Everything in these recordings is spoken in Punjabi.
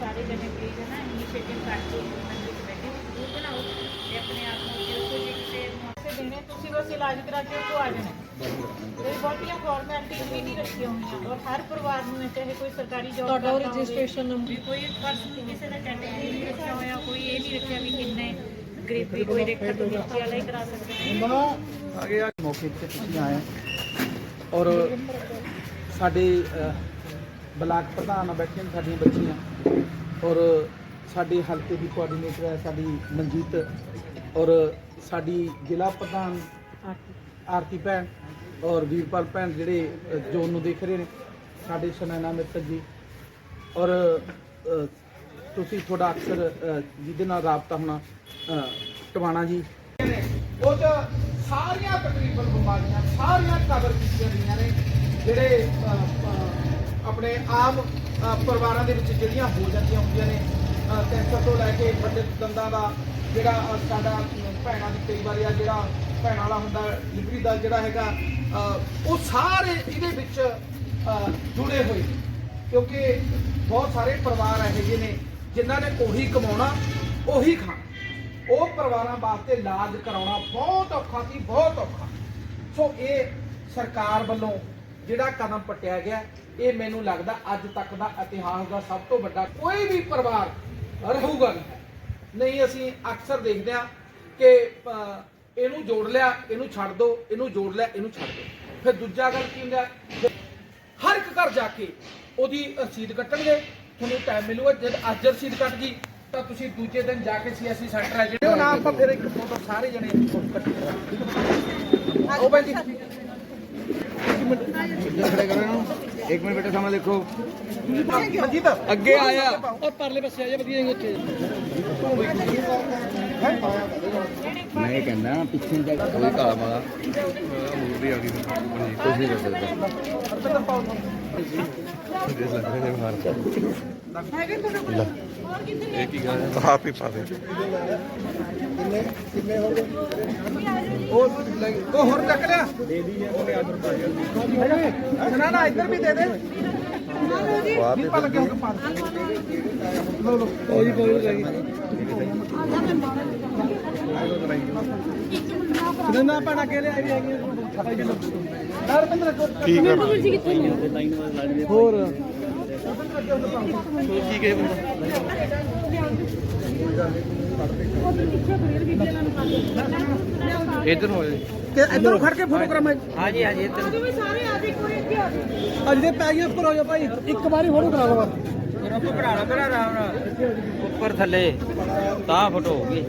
ਸਾਰੇ ਜਣੇ ਪਲੀਜ਼ ਹੈ ਨਾ ਇਨੀਸ਼ੀਏਟਿਵ ਕਰਕੇ ਮੰਡੀ ਕਮੇਟੀ ਜ਼ਰੂਰ ਬਣਾਓ ਤੇ ਆਪਣੇ ਆਪ ਨੂੰ ਜੇ ਕੋਈ ਜੇ ਕਿਸੇ ਪੈਸੇ ਦੇਣੇ ਤੁਸੀਂ ਬਸ ਇਲਾਜ ਕਰਾ ਕੇ ਉੱਥੋਂ ਆ ਜਾਣਾ। ਕੋਈ ਬਹੁਤੀਆਂ ਫਾਰਮੈਲਿਟੀਜ਼ ਵੀ ਨਹੀਂ ਰੱਖੀਆਂ ਹੋਈਆਂ ਔਰ ਹਰ ਪਰਿਵਾਰ ਨੂੰ ਇਹ ਚਾਹੇ ਕੋਈ ਸਰਕਾਰੀ ਜੌਬ ਤੁਹਾਡਾ ਰਜਿਸਟ੍ਰੇਸ਼ਨ ਨੰਬਰ ਵੀ ਕੋਈ ਪਰਸਨ ਕਿਸੇ ਦਾ ਕੈਟੇਗਰੀ ਨਹੀਂ ਰੱਖਿਆ ਹੋਇਆ ਕੋਈ ਇਹ ਨਹੀਂ ਰੱਖਿਆ ਵੀ ਕਿੰਨੇ ਗਰੀਬੀ ਕੋਈ ਰੇਖਾ ਤੋਂ ਨੀਚੇ ਵਾਲਾ ਹੀ ਕਰਾ ਸਕਦੇ ਨੇ ਆਗੇ ਆ ਮੌਕੇ ਤੇ ਤੁਸੀਂ ਆਏ ਹੋ। ਔਰ ਸਾਡੇ ਬਲਾਕ ਪ੍ਰਧਾਨ ਬੈਠੇ ਨੇ ਸਾਡੀਆਂ ਬੱਚੀਆਂ। ਔਰ ਸਾਡੇ ਹਲਕੇ ਦੀ ਕੋਆਰਡੀਨੇਟਰ ਹੈ ਸਾਡੀ ਮਨਜੀਤ। ਔਰ ਸਾਡੀ ਜ਼ਿਲ੍ਹਾ ਪ੍ਰਧਾਨ ਆਰਤੀ। ਭੈਣ ਔਰ ਵੀਰਪਾਲ ਭੈਣ ਜਿਹੜੇ ਜੋਨ ਨੂੰ ਦੇਖ ਰਹੇ ਨੇ ਸਾਡੇ ਸੁਨੈਨਾ ਮਿੱਤਰ ਜੀ। ਔਰ ਤੁਸੀਂ ਤੁਹਾਡਾ ਅਕਸਰ ਜਿਹਦੇ ਨਾਲ ਰਾਬਤਾ ਹੋਣਾ ਟਵਾਣਾ ਜੀ। ਉਹ ਸਾਰੀਆਂ ਤਕਰੀਬਨ ਬਿਮਾਰੀਆਂ ਸਾਰੀਆਂ ਕਵਰ ਕੀਤੀਆਂ ਗਈਆਂ ਨੇ ਜਿਹੜੇ ਆਪਣੇ ਆਮ ਪਰਿਵਾਰਾਂ ਦੇ ਵਿੱਚ ਜਿਹੜੀਆਂ ਹੋ ਜਾਂਦੀਆਂ ਹੁੰਦੀਆਂ ਨੇ ਕੈਂਸਰ ਤੋਂ ਲੈ ਕੇ ਵੱਡੇ ਦੰਦਾਂ ਦਾ ਜਿਹੜਾ ਸਾਡਾ ਭੈਣਾਂ ਦੀ ਕਈ ਵਾਰੀ ਆ ਜਿਹੜਾ ਭੈਣਾਂ ਵਾਲਾ ਹੁੰਦਾ ਡਿਗਰੀ ਦਾ ਜਿਹੜਾ ਹੈਗਾ ਉਹ ਸਾਰੇ ਇਹਦੇ ਵਿੱਚ ਜੁੜੇ ਹੋਏ ਨੇ। ਕਿਉਂਕਿ ਬਹੁਤ ਸਾਰੇ ਪਰਿਵਾਰ ਇਹੋ ਜਿਹੇ ਨੇ, ਜਿਨ੍ਹਾਂ ਨੇ ਉਹੀ ਕਮਾਉਣਾ, ਉਹੀ ਖਾਣਾ। ਉਹ ਪਰਿਵਾਰਾਂ ਵਾਸਤੇ ਇਲਾਜ ਕਰਾਉਣਾ ਬਹੁਤ ਔਖਾ ਸੀ, ਬਹੁਤ ਔਖਾ। ਸੋ ਇਹ ਸਰਕਾਰ ਵੱਲੋਂ ਜਿਹੜਾ ਕਦਮ ਪਟਿਆ ਗਿਆ ਇਹ ਮੈਨੂੰ ਲੱਗਦਾ ਅੱਜ ਤੱਕ ਦਾ ਇਤਿਹਾਸ ਦਾ ਸਭ ਤੋਂ ਵੱਡਾ ਕੋਈ ਵੀ ਪਰਿਵਾਰ ਰਹੂਗਾ ਨਹੀਂ। ਨਹੀਂ ਅਸੀਂ ਅਕਸਰ ਦੇਖਦੇ ਹਾਂ ਕਿ ਇਹਨੂੰ ਜੋੜ ਲਿਆ ਇਹਨੂੰ ਛੱਡ ਦਿਓ ਇਹਨੂੰ ਜੋੜ ਲਿਆ ਇਹਨੂੰ ਛੱਡ ਦਿਓ ਫਿਰ ਦੂਜਾ ਗੱਲ ਕੀ ਹੁੰਦਾ? ਹਰ ਇੱਕ ਘਰ ਜਾ ਕੇ ਉਹਦੀ ਰਸੀਦ ਕੱਟਣਗੇ ਤੁਹਾਨੂੰ ਟਾਈਮ ਮਿਲੂਗਾ। ਜਦ ਅੱਜ ਰਸੀਦ ਕੱਟ ਗਈ ਤਾਂ ਤੁਸੀਂ ਦੂਜੇ ਦਿਨ ਜਾ ਕੇ ਸੀਐਸਸੀ ਸੈਂਟਰ ਹੈ ਜਿਹੜੇ ਉਹ ਨਾ ਆਪਾਂ ਫਿਰ ਇੱਕ ਫੋਟੋ ਸਾਰੇ ਜਣੇ ਕੱਟੀ ਉਹ ਜੀ ਇੱਕ ਮਿੰਟ ਬੇਟਾ ਸਮਾਂ ਦੇਖੋ। ਅੱਗੇ ਆਇਆ। ਪਰਲੇ ਪਾਸੇ ਆ ਜਾ ਵਧੀਆ ਉੱਥੇ। ਮੈਂ ਇਹ ਕਹਿੰਦਾ ਪਿੱਛੇ ਜਾ ਕੇ ਕੋਈ ਕਾਲਾ ਮਾਲਾ ਮੂਵੀ ਆ ਗਈ ਕੁਝ ਨਹੀਂ ਕਰ ਸਕਦਾ ਦੇਖ ਲੱਗ ਰਿਹਾ ਮਾਰ ਇਹ ਕੀ ਗੱਲ ਹੈ ਆਪ ਹੀ ਪਾ ਦੇ ਉਹ ਉਹ ਹੋਰ ਚੱਕ ਲਿਆ। ਦੇ ਦੀ ਉਹਨੇ ਆਦਰ ਪਾ ਨਾ ਨਾ ਇੱਧਰ ਵੀ ਦੇ ਦੇ। ਹੀ ਪਾ ਲੱਗੇ ਹੋ ਪਾ ਲੋ ਲੋ ਉਹ ਜੀ ਕੋਈ ਗਈ ਨਾ ਪਾਣਾ ਕੇ ਲਿਆ ਵੀ ਹੈਗੀ ਯਾਰ ਬੰਦਰ ਕੋ ਕੀ ਕਰ ਹੋਰ। ਇਧਰ ਹੋ ਜਾ ਤੇ ਇੱਧਰੋਂ ਖੜ ਕੇ ਫੋਟੋ ਕਰਾਂ ਮੈਂ। ਹਾਂਜੀ ਹਾਂਜੀ ਇੱਧਰ। ਅੱਜ ਦੇ ਪੈ ਗਏ ਉੱਪਰ ਹੋ ਜਾ ਭਾਈ ਇੱਕ ਵਾਰੀ ਫੋਟੋ ਕਰਾ ਲਵਾ ਰੱਬ ਬਣਾ ਲਾ ਬਣਾ ਨਾਲ ਉੱਪਰ ਥੱਲੇ ਤਾਂ ਫੋਟੋ ਹੋ ਗਈ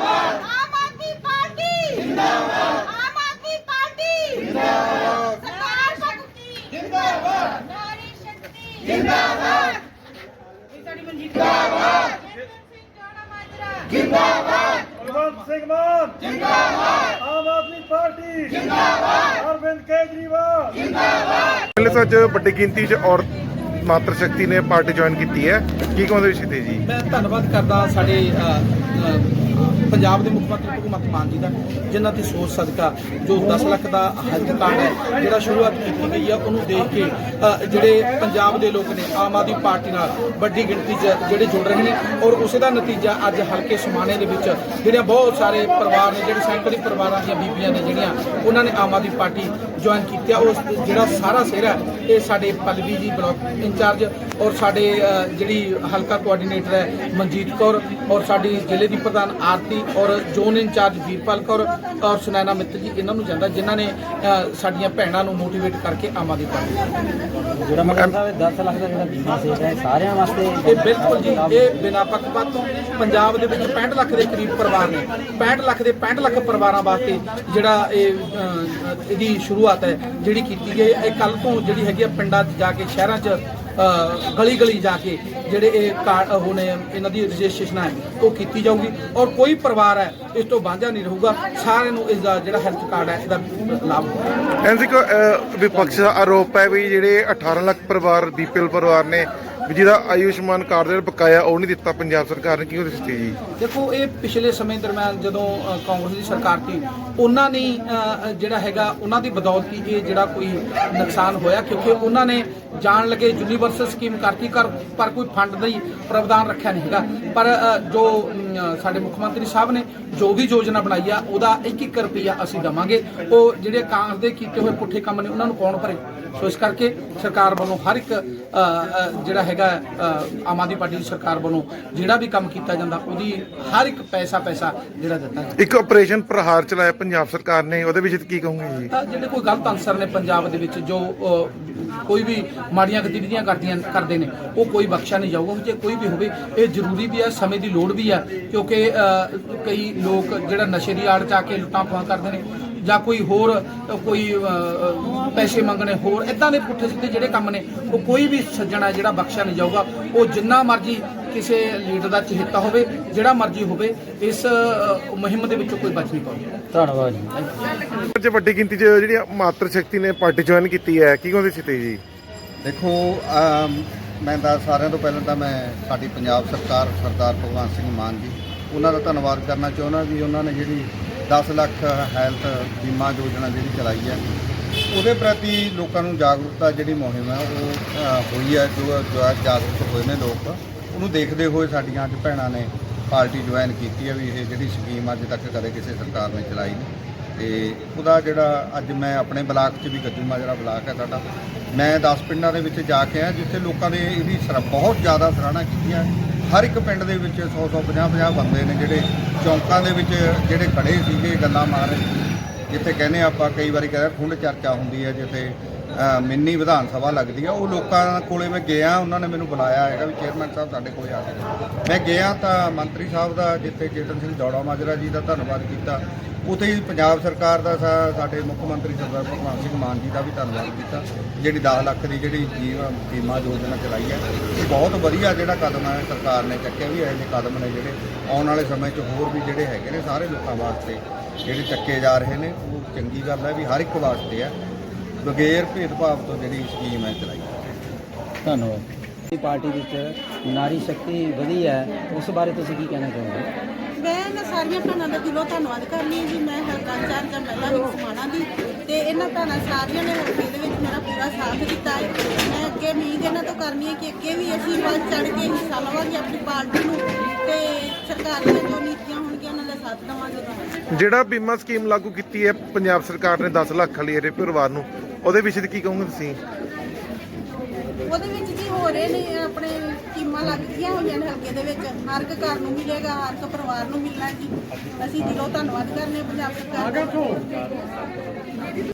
ਆਮ ਆਦਮੀ ਪਾਰਟੀ। ਜਿੰਦਾਬਾਦ ਆਮ ਆਦਮੀ ਪਾਰਟੀ। ਜਿੰਦਾਬਾਦ ਸਰਦਾਰ ਸ਼ਕਤੀ ਜਿੰਦਾਬਾਦ ਨਾਰੀ ਸ਼ਕਤੀ। ਜਿੰਦਾਬਾਦ। ਸਾਡੀ ਮਨਜੀਤ ਜਿੰਦਾਬਾਦ। ਮਾਜਰਾ। ਭਗਵੰਤ ਸਿੰਘ ਮਾਨ। ਜਿੰਦਾਬਾਦ। ਆਮ ਆਦਮੀ ਪਾਰਟੀ। ਜਿੰਦਾਬਾਦ। ਅਰਵਿੰਦ ਕੇਜਰੀਵਾਲ। ਪਹਿਲੇ ਤਾਂ ਅੱਜ ਵੱਡੀ ਗਿਣਤੀ 'ਚ ਔਰਤ ਮਾਤਰ ਸ਼ਕਤੀ ਨੇ ਪਾਰਟੀ ਜੁਆਇਨ ਕੀਤੀ ਹੈ। ਕੀ ਕਹਿੰਦੇ ਇਸ ਤੇ ਜੀ? ਮੈਂ ਧੰਨਵਾਦ ਕਰਦਾ ਸਾਡੇ ਪੰਜਾਬ ਦੇ ਮੁੱਖ ਮੰਤਰੀ ਭਗਵੰਤ ਮਾਨ ਜੀ ਦਾ ਜਿਨ੍ਹਾਂ ਦੀ ਸੋਚ ਸਦਕਾ ਜੋ 10 ਲੱਖ ਦਾ ਹੈਲਥ ਕਾਰਡ ਹੈ ਜਿਹੜਾ ਸ਼ੁਰੂਆਤ ਕੀਤੀ ਗਈ ਆ ਉਹਨੂੰ ਦੇਖ ਕੇ ਜਿਹੜੇ ਪੰਜਾਬ ਦੇ ਲੋਕ ਨੇ ਆਮ ਆਦਮੀ ਪਾਰਟੀ ਨਾਲ ਵੱਡੀ ਗਿਣਤੀ 'ਚ ਜਿਹੜੇ ਜੁੜ ਰਹੇ ਨੇ ਔਰ ਉਸੇ ਦਾ ਨਤੀਜਾ ਅੱਜ ਹਲਕੇ ਸਮਾਣੇ ਦੇ ਵਿੱਚ ਜਿਹੜੇ ਬਹੁਤ ਸਾਰੇ ਪਰਿਵਾਰ ਨੇ ਜਿਹੜੇ ਸੈਂਕੜੇ ਪਰਿਵਾਰਾਂ ਦੀਆਂ ਬੀਬੀਆਂ ਨੇ ਜਿਹੜੀਆਂ ਉਹਨਾਂ ਨੇ ਆਮ ਆਦਮੀ ਪਾਰਟੀ ਜੁਆਇਨ ਕੀਤੀ ਆ। ਉਸ ਜਿਹੜਾ ਸਾਰਾ ਸਿਹਰਾ ਹੈ, ਇਹ ਸਾਡੇ ਪਲਵੀ ਜੀ ਬਲਾਕ ਇੰਚਾਰਜ ਔਰ ਸਾਡੇ ਜਿਹੜੀ ਹਲਕਾ ਕੋਆਰਡੀਨੇਟਰ ਹੈ ਮਨਜੀਤ ਕੌਰ ਔਰ ਸਾਡੀ ਜ਼ਿਲ੍ਹੇ ਦੀ ਪ੍ਰਧਾਨ ਆਰਤੀ ਔਰ ਜ਼ੋਨ ਇੰਚਾਰਜ ਵੀਰਪਾਲ ਕੌਰ ਔਰ ਸੁਨੈਨਾ ਮਿੱਤਰ ਜੀ ਇਹਨਾਂ ਨੂੰ ਜਾਂਦਾ ਜਿਨ੍ਹਾਂ ਨੇ ਸਾਡੀਆਂ ਭੈਣਾਂ ਨੂੰ ਮੋਟੀਵੇਟ ਕਰਕੇ ਆਮ ਆਦਮੀ ਪਾਰਟੀ ਜਿਹੜਾ ਮਤਲਬ ਸਾਹਿਬ 10 ਲੱਖ ਦਾ ਜਿਹੜਾ ਬੀਮਾ ਸੇਵਾ ਹੈ ਸਾਰਿਆਂ ਵਾਸਤੇ ਇਹ ਬਿਲਕੁਲ ਜੀ ਇਹ ਬਿਨਾਂ ਪੱਖਪਾਤ ਤੋਂ ਪੰਜਾਬ ਦੇ ਵਿੱਚ 65 ਲੱਖ ਦੇ ਕਰੀਬ ਪਰਿਵਾਰ ਨੇ 65 ਲੱਖ ਦੇ 65 ਲੱਖ ਪਰਿਵਾਰਾਂ ਵਾਸਤੇ ਜਿਹੜਾ ਇਹ ਇਹਦੀ ਸ਼ੁਰੂਆਤ ਹੈ ਜਿਹੜੀ ਕੀਤੀ ਗਈ ਹੈ। ਇਹ ਕੱਲ ਤੋਂ ਜਿਹੜੀ ਹੈਗੀ ਆ ਪਿੰਡਾਂ 'ਚ ਜਾ ਕੇ ਸ਼ਹਿਰਾਂ 'ਚ ਗਲੀ ਗਲੀ ਜਾ ਕੇ ਜਿਹੜੇ ਇਹ ਕਾਰਡ ਉਹ ਨੇ ਇਹਨਾਂ ਦੀ ਰਜਿਸਟ੍ਰੇਸ਼ਨ ਹੈ ਉਹ ਕੀਤੀ ਜਾਊਗੀ ਔਰ ਕੋਈ ਪਰਿਵਾਰ ਹੈ ਇਸ ਤੋਂ ਵਾਂਝਾ ਨਹੀਂ ਰਹੂਗਾ। ਸਾਰਿਆਂ ਨੂੰ ਇਸ ਦਾ ਜਿਹੜਾ ਹੈਲਥ ਕਾਰਡ ਹੈ ਇਹਦਾ ਲਾਭ ਹੋਵੇਗਾ ਐਨਸੀ ਕੋ ਵਿਪਕਸ਼ ਦਾ ਆਰੋਪ ਹੈ ਵੀ ਜਿਹੜੇ 18 ਲੱਖ ਪਰਿਵਾਰ ਬੀਪੀਐਲ ਪਰਿਵਾਰ ਨੇ ਵੀ ਜਿਹਦਾ ਆਯੁਸ਼ਮਾਨ ਕਾਰਡ ਦਾ ਬਕਾਇਆ ਉਹ ਨਹੀਂ ਦਿੱਤਾ ਪੰਜਾਬ ਸਰਕਾਰ ਨੇ ਕੀ ਉਹਦੀ ਸਥਿਤੀ ਜੀ? ਦੇਖੋ ਇਹ ਪਿਛਲੇ ਸਮੇਂ ਦਰਮਿਆਨ ਜਦੋਂ ਕਾਂਗਰਸ ਦੀ ਸਰਕਾਰ ਸੀ ਉਹਨਾਂ ਨੇ ਜਿਹੜਾ ਹੈਗਾ ਉਹਨਾਂ ਦੀ ਬਦੌਲਤ ਹੀ ਇਹ ਜਿਹੜਾ ਕੋਈ ਨੁਕਸਾਨ ਹੋਇਆ ਕਿਉਂਕਿ ਉਹਨਾਂ ਨੇ ਜਾਣ ਲੱਗੇ ਯੂਨੀਵਰਸਲ ਸਕੀਮ ਕਰਤੀ, ਕਰ ਪਰ ਕੋਈ ਫੰਡ ਦਾ ਹੀ ਪ੍ਰਬੰਧਨ ਰੱਖਿਆ ਨਹੀਂ ਹੈਗਾ। ਪਰ ਜੋ ਸਾਡੇ ਮੁੱਖ ਮੰਤਰੀ ਸਾਹਿਬ ਨੇ ਜੋ ਵੀ ਯੋਜਨਾ ਬਣਾਈ ਆ, ਉਹਦਾ 1-1 ਰੁਪਿਆ ਅਸੀਂ ਦਵਾਂਗੇ। ਉਹ ਜਿਹੜੇ ਕਾਂਗਰਸ ਦੇ ਕੀਤੇ ਹੋਏ ਪੁੱਠੇ ਕੰਮ ਨੇ, ਉਹਨਾਂ ਨੂੰ ਕੌਣ ਭਰੇ? ਸੋ ਇਸ ਕਰਕੇ ਸਰਕਾਰ ਵੱਲੋਂ ਹਰ ਇੱਕ ਜਿਹੜਾ ਹੈਗਾ ਆਮ ਆਦਮੀ ਪਾਰਟੀ ਦੀ ਸਰਕਾਰ ਵੱਲੋਂ ਜਿਹੜਾ ਵੀ ਕੰਮ ਕੀਤਾ ਜਾਂਦਾ ਉਹਦੀ ਹਰ ਇੱਕ ਪੈਸਾ ਪੈਸਾ ਜਿਹੜਾ ਦਿੱਤਾ ਜਾਂਦਾ। ਇੱਕ ਆਪਰੇਸ਼ਨ ਪ੍ਰਹਾਰ ਚਲਾਇਆ ਪੰਜਾਬ ਸਰਕਾਰ ਨੇ ਉਹਦੇ ਵਿੱਚ ਕੀ ਕਹੋਗੇ ਜੀ? ਤਾਂ ਜਿਹੜੇ ਕੋਈ ਗਲਤ ਅਨਸਰ ਨੇ ਪੰਜਾਬ ਦੇ ਵਿੱਚ ਜੋ ਕੋਈ ਵੀ ਮਾੜੀਆਂ ਗਤੀਵਿਧੀਆਂ ਕਰਦੀਆਂ ਕਰਦੇ ਨੇ ਉਹ ਕੋਈ ਬਖਸ਼ਿਆ ਨਹੀਂ ਜਾਊਗਾ ਜੇ ਕੋਈ ਵੀ ਹੋਵੇ ਇਹ ਜ਼ਰੂਰੀ ਵੀ ਹੈ ਸਮੇਂ ਦੀ ਲੋੜ ਵੀ ਹੈ ਕਿਉਂਕਿ ਕਈ ਲੋਕ ਜਿਹੜਾ ਨਸ਼ੇ ਦੀ ਆੜ ਚ ਆ ਕੇ ਲੁੱਟਾਂ ਖੋਹਾਂ ਕਰਦੇ ਨੇ ਜਾਂ ਕੋਈ ਹੋਰ ਕੋਈ ਪੈਸੇ ਮੰਗਣੇ ਹੋਰ ਇਦਾਂ ਦੇ ਪੁੱਠੇ ਸਿੱਧੇ ਜਿਹੜੇ ਕੰਮ ਨੇ ਉਹ ਕੋਈ ਵੀ ਸੱਜਣਾ ਜਿਹੜਾ ਬਖਸ਼ਿਆ ਨਹੀਂ ਜਾਊਗਾ ਉਹ ਜਿੰਨਾ ਮਰਜ਼ੀ ਕਿਸੇ ਲੀਡਰ ਦਾ ਚਹੇਤਾ ਹੋਵੇ ਜਿਹੜਾ ਮਰਜ਼ੀ ਹੋਵੇ ਇਸ ਮੁਹਿੰਮ ਦੇ ਵਿੱਚੋਂ ਕੋਈ ਬਚ ਨਹੀਂ ਪਾਉਂਦਾ ਧੰਨਵਾਦ ਜੀ। ਅੱਜ ਵੱਡੀ ਗਿਣਤੀ 'ਚ ਜਿਹੜੀ ਮਾਤਰ ਸ਼ਕਤੀ ਨੇ ਪਾਰਟੀ ਜੁਆਇਨ ਕੀਤੀ ਹੈ ਕੀ ਕਹਿੰਦੇ ਸੀ ਤੇ ਜੀ? ਦੇਖੋ ਮੈਂ ਤਾਂ ਸਾਰਿਆਂ ਤੋਂ ਪਹਿਲਾਂ ਤਾਂ ਮੈਂ ਸਾਡੀ ਪੰਜਾਬ ਸਰਕਾਰ ਸਰਦਾਰ ਭਗਵੰਤ ਸਿੰਘ ਮਾਨ ਜੀ ਉਹਨਾਂ ਦਾ ਧੰਨਵਾਦ ਕਰਨਾ ਚਾਹੁੰਦਾ ਵੀ ਉਹਨਾਂ ਨੇ ਜਿਹੜੀ 10 ਲੱਖ ਹੈਲਥ ਬੀਮਾ ਯੋਜਨਾ ਜਿਹੜੀ ਚਲਾਈ ਹੈ, ਉਹਦੇ ਪ੍ਰਤੀ ਲੋਕਾਂ ਨੂੰ ਜਾਗਰੂਕਤਾ ਜਿਹੜੀ ਮੁਹਿੰਮ ਹੈ, ਉਹ ਹੋਈ ਹੈ, ਜੋ ਜੋ ਜਾਗਰੂਕ ਹੋਏ ਨੇ ਲੋਕ, ਉਹਨੂੰ ਦੇਖਦੇ ਹੋਏ ਸਾਡੀਆਂ ਅੱਜ ਭੈਣਾਂ ਨੇ ਪਾਰਟੀ ਜੁਆਇਨ ਕੀਤੀ ਹੈ ਵੀ ਇਹ ਜਿਹੜੀ ਸਕੀਮ ਅੱਜ ਤੱਕ ਕਦੇ ਕਿਸੇ ਸਰਕਾਰ ਨੇ ਚਲਾਈ ਨਹੀਂ। ਤੇ ਉਹਦਾ ਜਿਹੜਾ ਅੱਜ ਮੈਂ ਆਪਣੇ ਬਲਾਕ 'ਚ ਵੀ ਗੱਜੂ ਮਾਜਰਾ ਬਲਾਕ ਹੈ ਸਾਡਾ, ਮੈਂ 10 ਪਿੰਡਾਂ ਦੇ ਵਿੱਚ ਜਾ ਕੇ ਆਇਆ, ਜਿੱਥੇ ਲੋਕਾਂ ਨੇ ਇਹਦੀ ਸਰਾ, ਬਹੁਤ ਜ਼ਿਆਦਾ ਸਰਾਹਣਾ ਕੀਤੀ ਹੈ ਹਰ ਇੱਕ ਪਿੰਡ ਦੇ ਵਿੱਚ 100 100 50 50 ਬੰਦੇ ਨੇ ਜਿਹੜੇ ਚੌਂਕਾਂ ਦੇ ਵਿੱਚ ਜਿਹੜੇ ਖੜੇ ਸੀਗੇ ਗੱਲਾਂ ਮਾਰ ਰਹੇ ਸੀ। ਜਿੱਥੇ ਕਹਿੰਦੇ ਆਪਾਂ ਕਈ ਵਾਰੀ ਕਹਿੰਦੇ ਖੁੰਡ ਚਰਚਾ ਹੁੰਦੀ ਹੈ, ਜਿੱਥੇ ਮਿੰਨੀ ਵਿਧਾਨ ਸਭਾ ਲੱਗਦੀ ਆ ਉਹ ਲੋਕਾਂ ਕੋਲੇ ਮੈਂ ਗਿਆ, ਉਹਨਾਂ ਨੇ ਮੈਨੂੰ ਬੁਲਾਇਆ ਹੈਗਾ ਵੀ ਚੇਅਰਮੈਨ ਸਾਹਿਬ ਸਾਡੇ ਕੋਲੇ ਆ ਕੇ। ਮੈਂ ਗਿਆ ਤਾਂ ਮੰਤਰੀ ਸਾਹਿਬ ਦਾ ਜਿੱਥੇ ਚੇਤਨ ਸਿੰਘ ਜੌੜਾ ਮਾਜਰਾ ਜੀ ਦਾ ਧੰਨਵਾਦ ਕੀਤਾ। ਉੱਥੇ ਹੀ ਪੰਜਾਬ ਸਰਕਾਰ ਦਾ ਸਾ- ਸਾਡੇ ਮੁੱਖ ਮੰਤਰੀ ਸਰਦਾਰ ਭਗਵੰਤ ਸਿੰਘ ਮਾਨ ਜੀ ਦਾ ਵੀ ਧੰਨਵਾਦ ਕੀਤਾ, ਜਿਹੜੀ 10 ਲੱਖ ਦੀ ਜਿਹੜੀ ਜੀਵਨ ਬੀਮਾ ਯੋਜਨਾ ਚਲਾਈ ਹੈ, ਇਹ ਬਹੁਤ ਵਧੀਆ ਜਿਹੜਾ ਕਦਮ ਹੈ, ਸਰਕਾਰ ਨੇ ਚੱਕਿਆ ਵੀ ਇਹੋ ਜਿਹੇ ਕਦਮ ਨੇ ਜਿਹੜੇ ਆਉਣ ਵਾਲੇ ਸਮੇਂ 'ਚ ਹੋਰ ਵੀ ਜਿਹੜੇ ਹੈਗੇ ਨੇ ਸਾਰੇ ਲੋਕਾਂ ਵਾਸਤੇ ਜਿਹੜੇ ਚੱਕੇ ਜਾ ਰਹੇ ਨੇ, ਉਹ ਚੰਗੀ ਗੱਲ ਹੈ ਵੀ ਹਰ ਇੱਕ ਵਾਸਤੇ ਹੈ, ਬਗੈਰ ਭੇਦਭਾਵ ਤੋਂ ਜਿਹੜੀ ਸਕੀਮ ਹੈ ਚਲਾਈ ਧੰਨਵਾਦ। ਪਾਰਟੀ ਵਿੱਚ ਨਾਰੀ ਸ਼ਕਤੀ ਵਧੀ ਹੈ, ਉਸ ਬਾਰੇ ਤੁਸੀਂ ਕੀ ਕਹਿਣਾ ਚਾਹੋਗੇ? ਮੈਂ ਇਹਨਾਂ ਸਾਰੀਆਂ ਭੈਣਾਂ ਦਾ ਦਿਲੋਂ ਧੰਨਵਾਦ ਕਰਨੀ ਹਾਂ ਜੀ, ਮੈਂ ਹਲਕਾ ਇੰਚਾਰਜ ਹਾਂ ਮਹਿਲਾ ਵਿੰਗ ਸਮਾਣਾ ਦੀ ਤੇ ਇਹਨਾਂ ਭੈਣਾਂ ਸਾਰੀਆਂ ਨੇ ਹਲਕੇ ਦੇ ਵਿੱਚ ਮੇਰਾ ਪੂਰਾ ਸਾਥ ਦਿੱਤਾ ਹੈ। ਮੈਂ ਅੱਗੇ ਉਮੀਦ ਇਹਨਾਂ ਤੋਂ ਕਰਨੀ ਹੈ ਕਿ ਅੱਗੇ ਵੀ ਅਸੀਂ ਵੱਧ ਚੜ ਕੇ ਹਿੱਸਾ ਲਵਾਂਗੇ ਆਪਣੀ ਪਾਰਟੀ ਨੂੰ ਤੇ ਸਰਕਾਰ ਦੀਆਂ ਜੋ ਨੀਤੀਆਂ ਹੋਣਗੀਆਂ ਉਹਨਾਂ ਦਾ ਸਾਥ ਦੇਵਾਂਗੇ। ਜਿਹੜਾ ਬੀਮਾ ਸਕੀਮ ਲਾਗੂ ਕੀਤੀ ਹੈ, ਪੰਜਾਬ ਸਰਕਾਰ ਨੇ 10 ਲੱਖ ਵਾਲੀ ਇਹਦੇ ਪਰਿਵਾਰ ਨੂੰ, ਉਹਦੇ ਵਿੱਚ ਕੀ ਕਹੋਗੇ ਤੁਸੀਂ? ਉਹਦੇ ਵਿੱਚ ਜੀ ਹੋ ਰਹੇ ਨੇ ਆਪਣੇ ਟੀਮਾਂ ਲੱਗਦੀਆਂ ਹੋਈਆਂ ਨੇ ਹਲਕੇ ਦੇ ਵਿੱਚ। ਹਰ ਇੱਕ ਘਰ ਨੂੰ ਮਿਲੇਗਾ, ਹਰ ਇੱਕ ਪਰਿਵਾਰ ਨੂੰ ਮਿਲਣਾ ਜੀ। ਅਸੀਂ ਦਿਲੋਂ ਧੰਨਵਾਦ ਕਰਨੇ ਹਾਂ ਪੰਜਾਬ ਸਰਕਾਰ ਦਾ।